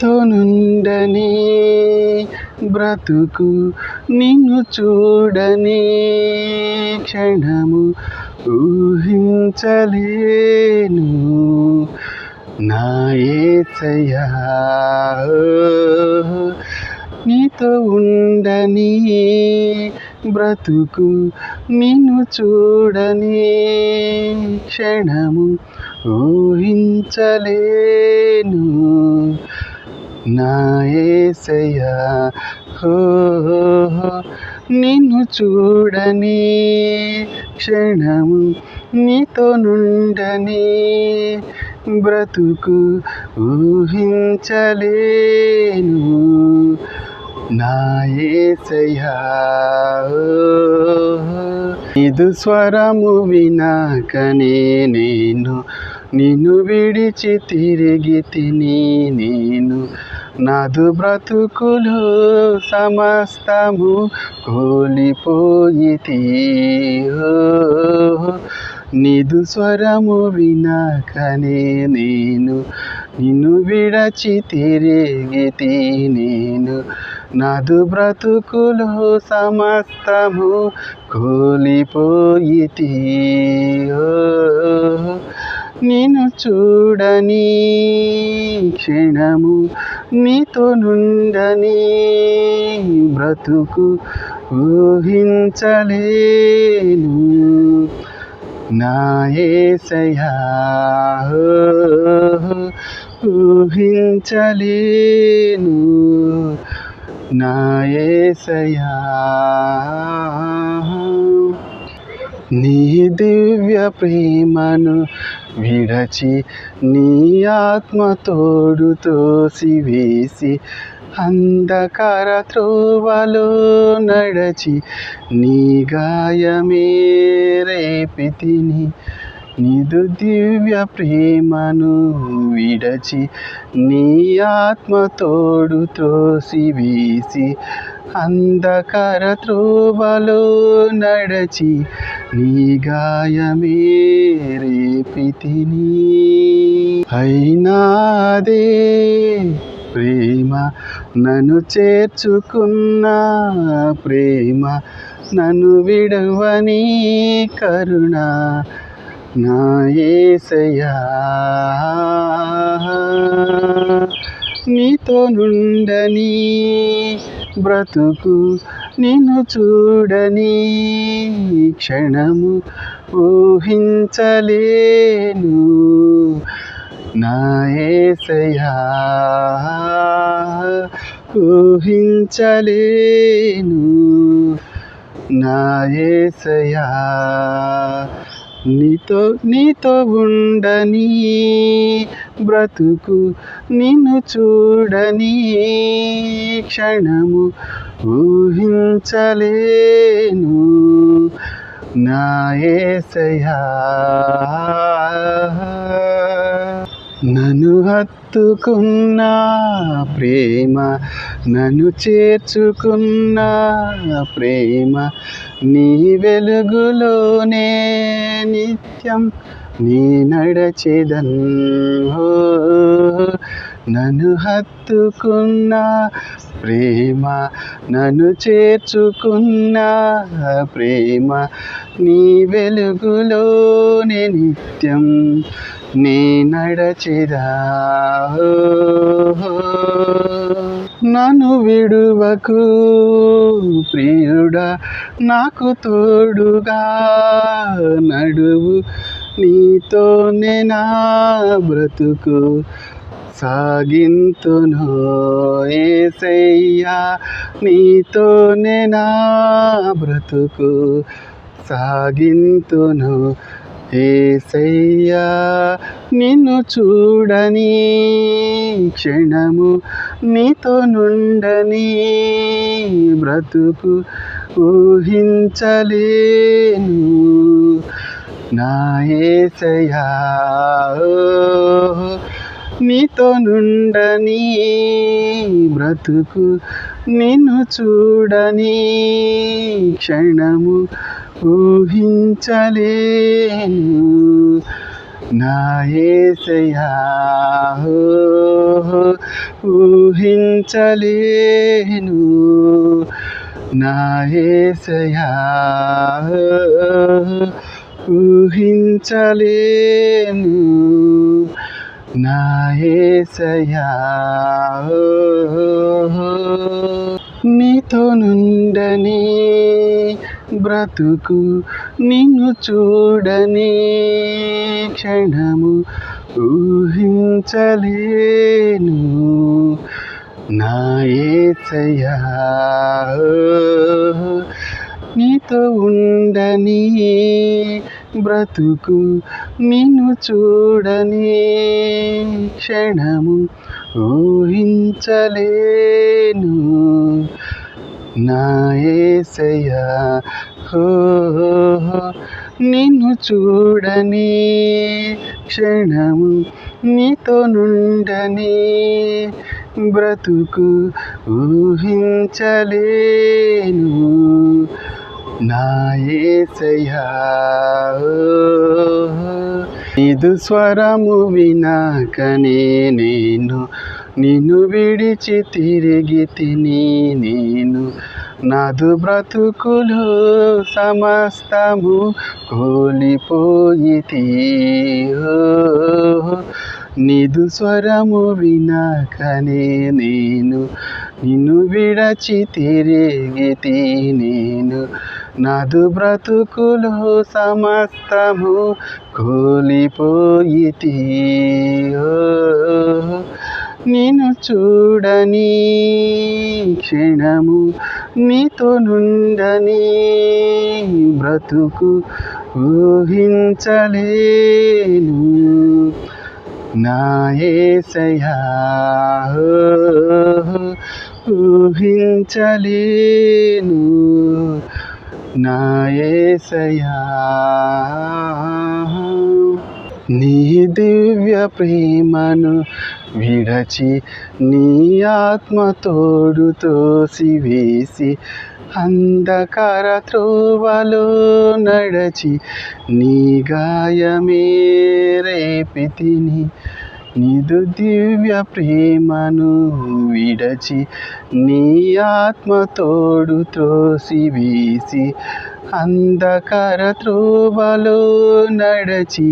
నీతో నుండని బ్రతుకు నిన్ను చూడని క్షణము ఊహించలేను. నా ఏసయ్యా నీతో ఉండని బ్రతుకు నిన్ను చూడని క్షణము ఊహించలేను. నా హో నిన్ను చూడని క్షణము నీతో నుండని బ్రతుకు ఊహించలేను. నా ఏసయ్యా ఇది స్వరము వినాక నేను నిన్ను విడిచి తిరిగి తిని నేను నాదు బ్రతుకులు సమస్తము కోలిపోయితి నిదు స్వరము వినాకనే నేను నిన్ను విడచి తిరిగితి నేను నాదు బ్రతుకులు సమస్తము కోలిపోయితి నిన్ను చూడని క్షణము నీతో నుండని బ్రతుకు ఊహించలేను. నాయసయా ఊహించలేను. నాయసయా నీ దివ్య ప్రేమను విడచి నీ ఆత్మ తోడు తోసివేసి అంధకార త్రోవలో నడచి నీ గాయమే రేపితిని నిదు దివ్య ప్రేమను విడచి నీ ఆత్మ తోడు త్రోసివేసి అంధకార త్రోవలో నడచి నీ గాయమే రేపితిని అయినాదే ప్రేమ నన్ను చేర్చుకున్న ప్రేమ నన్ను విడవని కరుణ నా ఏసయా నీతో నుండని బ్రతుకు నిన్ను చూడని క్షణము ఊహించలేను. నాయసయా ఊహించలేను. నాయసయా నీతో నీతో ఉండని బ్రతుకు నిన్ను చూడని క్షణము ఊహించలేను. నా ఏసయా నన్ను హత్తుకున్న ప్రేమ నన్ను చేర్చుకున్న ప్రేమ నీ వెలుగులోనే. నిత్యం నీ నడచేదన్. హో నన్ను హత్తుకున్న ప్రేమ నన్ను చేర్చుకున్న ప్రేమ నీ వెలుగులోనే నిత్యం నీ హో నన్ను విడువకు. ప్రియుడా నాకు తోడుగా నడువు. నీతోనే నా బ్రతుకు. సాగింతును ఏసయ్యా నీతోనే నా బ్రతుకు. సాగింతును ఏసయ్యా నిన్ను చూడని క్షణము నీతో నుండని బ్రతుకు ఊహించలేను. నా ఏసయ్యా నీతో నుండని బ్రతుకు నిన్ను చూడని క్షణము ఊహించలేను. నాయసయా ఊహించలేను. నాయసయా ఊహించలేను. నాయసయా నీతో నుండని బ్రతుకు నిన్ను చూడని క్షణము ఊహించలేను. నా ఏసయ్యా నీతో ఉండని బ్రతుకు నిన్ను చూడని క్షణము ఊహించలేను. నా ఏసయ్యా హో నిన్ను చూడని క్షణము నీతో నుండని బ్రతుకు ఊహించలేను. నా ఏసయ్యా ఇది స్వరము వినాకనే నేను నిన్ను విడిచి తిరిగి తిని నేను. నాదు బ్రతుకులు సమస్తము కోలిపోయితి. నిదు స్వరము వినాకనే నేను. నిన్ను విడచి తిరిగితి నేను. నాదు బ్రతుకులు సమస్తము కోలిపోయితి. నేను చూడని క్షణము నీతో నుండని బ్రతుకు ఊహించలేను. నాయసయా ఊహించలేను. నాయసయా నీ దివ్య ప్రేమను విడచి నీ ఆత్మ తోడు తోసివేసి అంధకార త్రోవలో నడచి నీ గాయమే రేపితిని నిదు దివ్య ప్రేమను విడచి నీ ఆత్మ తోడు త్రోసివేసి అంధకార త్రోవలో నడచి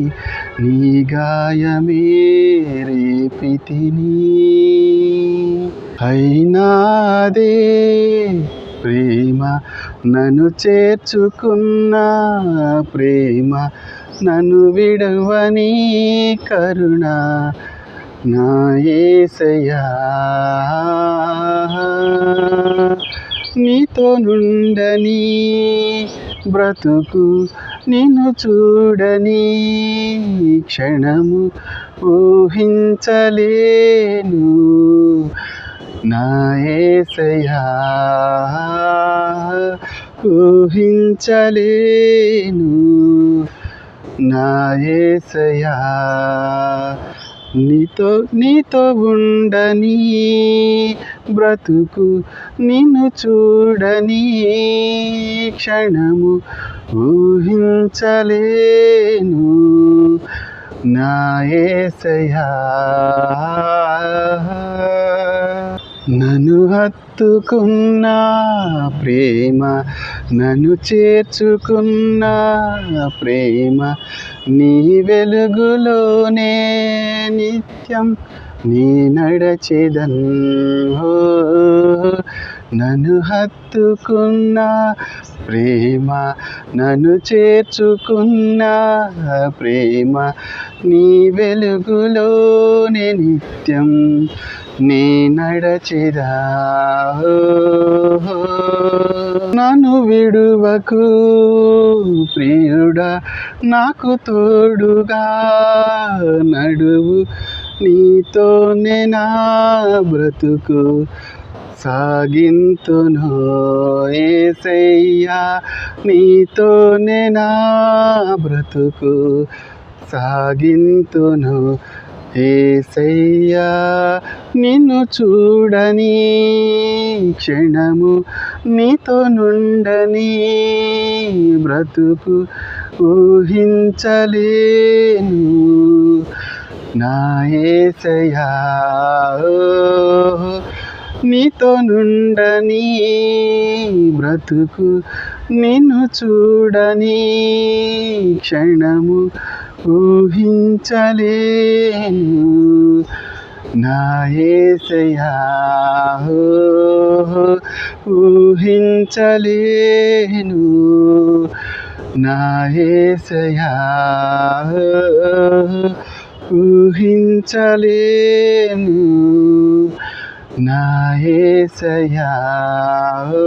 నీ గాయమే రేపితిని అయినాదే ప్రేమ నన్ను చేర్చుకున్న ప్రేమ నన్ను విడవని కరుణ నా ఏసయా నీతో నుండని బ్రతుకు నిన్ను చూడని క్షణము ఊహించలేను. నాయసయా ఊహించలేను. నాయసయా నీతో నీతో ఉండని బ్రతుకు నిన్ను చూడని క్షణము ఊహించలేను. నా ఏసయ్యా నన్ను హత్తుకున్న ప్రేమ నన్ను చేర్చుకున్న ప్రేమ నీ వెలుగులోనే నిత్యం నీ నడచెదన్. నన్ను హత్తుకున్న ప్రేమ నన్ను చేర్చుకున్న ప్రేమ నీ వెలుగులోనే నిత్యం నీ నడచిరా నన్ను విడువకు ప్రియుడా నాకు తోడుగా నడువు. నీతోనే నా బ్రతుకు. సాగింతును ఏసయ్యా నీతోనే నా బ్రతుకు సాగింతును ఏసయ్యా నిన్ను చూడని క్షణము నీతో నుండని బ్రతుకు ఊహించలేను. నా ఏసయ్యా నీతో నుండని బ్రతుకు నిన్ను చూడని క్షణము ఊహించలేను. నా ఊహించలేను. నాయసయా ఊహించలేను. నా ఏసయ్యా ఓ